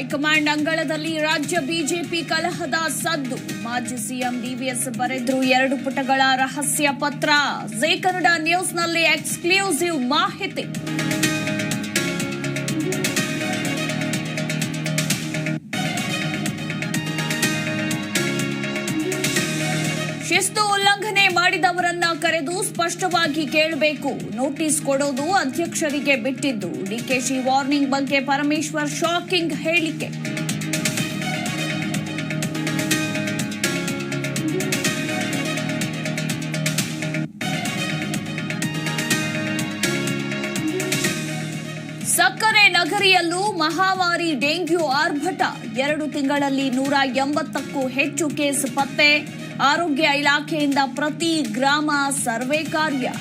High command ಅಂಗಳದಲ್ಲಿ ರಾಜ್ಯ BJP ಕಲಹದ ಸದ್ದು. ಮಾಜಿ ಸಿಎಂ ಡಿವಿಎಸ್ ಬರೆದ್ರು ಎರಡು ಪುಟಗಳ ರಹಸ್ಯ ಪತ್ರ. ಜೇ ಕನ್ನಡ ನ್ಯೂಸ್ನಲ್ಲಿ ಎಕ್ಸ್ಕ್ಲೂಸಿವ್ ಮಾಹಿತಿ. ಶಿಸ್ತು ಉಲ್ಲಂಘನೆ ಮಾಡಿದವರನ್ನ ಕರೆದು ಸ್ಪಷ್ಟವಾಗಿ ಕೇಳಬೇಕು. ನೋಟಿಸ್ ಕೊಡೋದು ಅಧ್ಯಕ್ಷರಿಗೆ ಬಿಟ್ಟಿದ್ದು. ಡಿಕೆಶಿ ವಾರ್ನಿಂಗ್ ಬಗ್ಗೆ ಪರಮೇಶ್ವರ್ ಶಾಕಿಂಗ್ ಹೇಳಿಕೆ. ಸಕ್ಕರೆ ನಗರಿಯಲ್ಲೂ ಮಹಾಮಾರಿ ಡೆಂಗ್ಯೂ ಆರ್ಭಟ. ಎರಡು ತಿಂಗಳಲ್ಲಿ ನೂರ ಎಂಬತ್ತಕ್ಕೂ ಹೆಚ್ಚು ಕೇಸ್ ಪತ್ತೆ. ಆರೋಗ್ಯ ಇಲಾಖೆಯಿಂದ ಪ್ರತಿ ಗ್ರಾಮ ಸರ್ವೆ ಕಾರ್ಯ.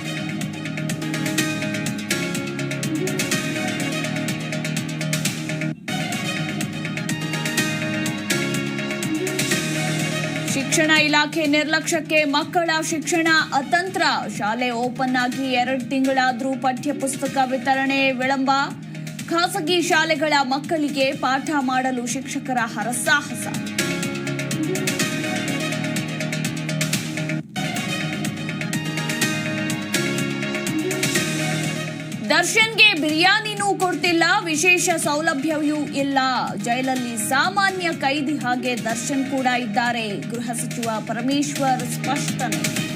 ಶಿಕ್ಷಣ ಇಲಾಖೆ ನಿರ್ಲಕ್ಷ್ಯಕ್ಕೆ ಮಕ್ಕಳ ಶಿಕ್ಷಣ ಅತಂತ್ರ. ಶಾಲೆ ಓಪನ್ ಆಗಿ ಎರಡು ತಿಂಗಳಾದ್ರೂ ಪಠ್ಯಪುಸ್ತಕ ವಿತರಣೆ ವಿಳಂಬ. ಖಾಸಗಿ ಶಾಲೆಗಳ ಮಕ್ಕಳಿಗೆ ಪಾಠ ಮಾಡಲು ಶಿಕ್ಷಕರ ಹರಸಾಹಸ. ದರ್ಶನ್ಗೆ ಬಿರಿಯಾನಿನೂ ಕೊಡ್ತಿಲ್ಲ, ವಿಶೇಷ ಸೌಲಭ್ಯವೂ ಇಲ್ಲ. ಜೈಲಲ್ಲಿ ಸಾಮಾನ್ಯ ಕೈದಿ ಹಾಗೆ ದರ್ಶನ್ ಕೂಡ ಇದ್ದಾರೆ. ಗೃಹ ಸಚಿವ ಪರಮೇಶ್ವರ್ ಸ್ಪಷ್ಟನೆ.